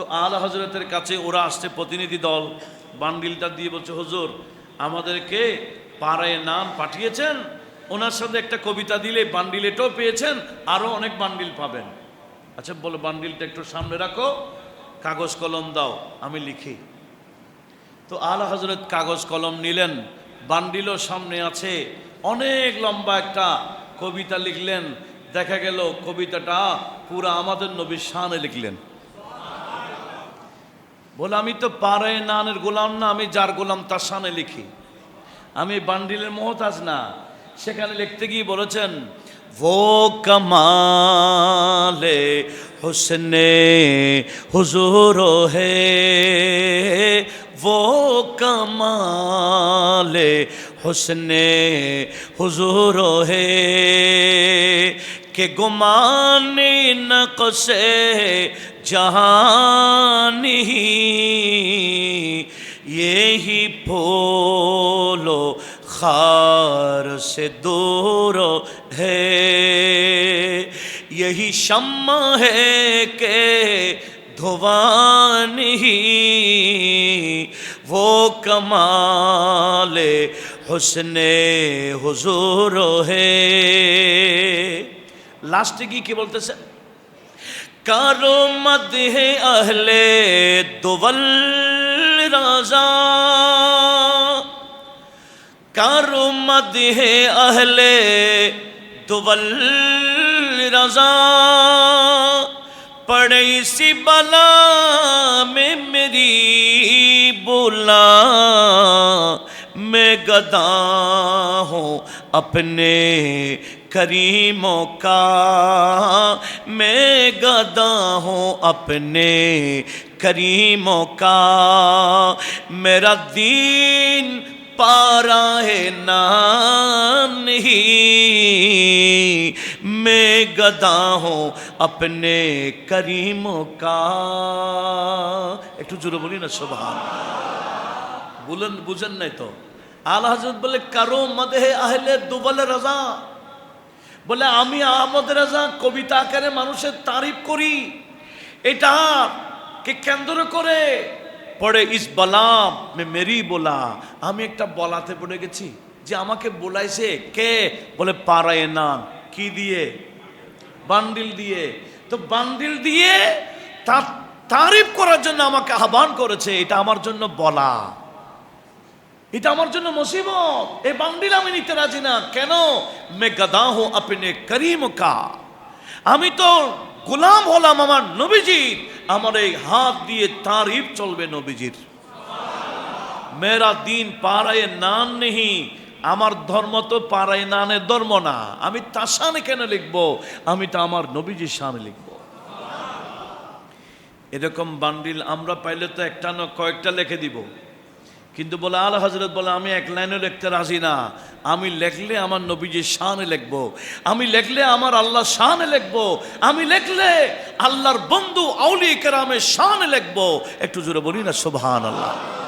তো আলা হজরতের কাছে ওরা আসছে প্রতিনিধি দল। বান্ডিলটা দিয়ে বলছে, হুজুর, আমাদেরকে পাড়ায় নাম পাঠিয়েছেন। ওনার সাথে একটা কবিতা দিলে বান্ডিল এটাও পেয়েছেন আরও অনেক বান্ডিল পাবেন। আচ্ছা বলো বান্ডিলটা একটু সামনে রাখো। কাগজ কলম দাও, আমি লিখি। তো আল হজরত কাগজ কলম নিলেন, বান্ডিলও সামনে আছে। অনেক লম্বা একটা কবিতা লিখলেন। দেখা গেল কবিতাটা পুরা আমাদের নবীর শানে লিখলেন। বলে, আমি তো পারে নানের গোলাম না, আমি যার গোলাম তার সামনে লিখি। আমি বান্ডিলের মহতাজ না। সেখানে লিখতে গিয়ে বলেছেন ভো কমালে হোসনে হুজুর হে ভো কমালে হোসনে হুজুর হে, কে গুমানি নকশে जहाँ دیدار سے دور ہے۔ یہی شمع ہے کہ دھوان ہی وہ کمال حسن حضور ہے۔ لاسٹ کی کیا بولتے سر کارو مد ہے اہل دول رضا کرو مد ہے اہل دول رضا۔ پڑی سی بلا میں میری بولا۔ میں گدا ہوں اپنے کریموں کا۔ میں گدا ہوں اپنے کریموں کا۔ میرا دین पारा है नाम नहीं मैं गदा हूँ अपने करीमों का একটু জোরে বলি না শোভা বলেন বুঝেন নাই তো আল হজরত বলে কারো মদে আহলে দুবল রাজা বলে আমি আহমদ রাজা কবিতা আকারে মানুষের তারিফ করি এটা কে কেন্দ্র করে পড়ে ইস বলাম, মে মেরি বলা। আমি একটা বলাতে পড়ে গেছি যে আমাকে বলাইছে কে? বলে পাড়ায় নান কি দিয়ে? বান্ডিল দিয়ে। তো বান্ডিল দিয়ে তার তারিফ করার জন্য আমাকে আহ্বান করেছে, এটা আমার জন্য বলা। এটা আমার জন্য মুসিবত। এই বান্ডিল আমি নিতে রাজি না। কেন? মে গদা হো আপনি করিম কা। আমি তো গোলাম হলাম আমার নবীজির। আমার এই হাত দিয়ে তারিফ চলবে নবীজির। মেরা দিন পাড়ায় নান নেহি, আমার ধর্ম তো পাড়ায় নানের ধর্ম না। আমি তা সামনে কেন লিখব? আমি তো আমার নবীজির সামনে লিখব। এরকম বান্ডিল আমরা পাইলে তো একটা না কয়েকটা লিখে দিব। কিন্তু বলে আল হজরত বলে, আমি এক লাইনও লিখতে রাজি না। আমি লেখলে আমার নবীজির শানে লিখব। আমি লেখলে আমার আল্লাহ শানে লিখব। আমি লেখলে আল্লাহর বন্ধু আউলি কেরামের শানে লিখব। একটু জোরে বলি না সোভান আল্লাহ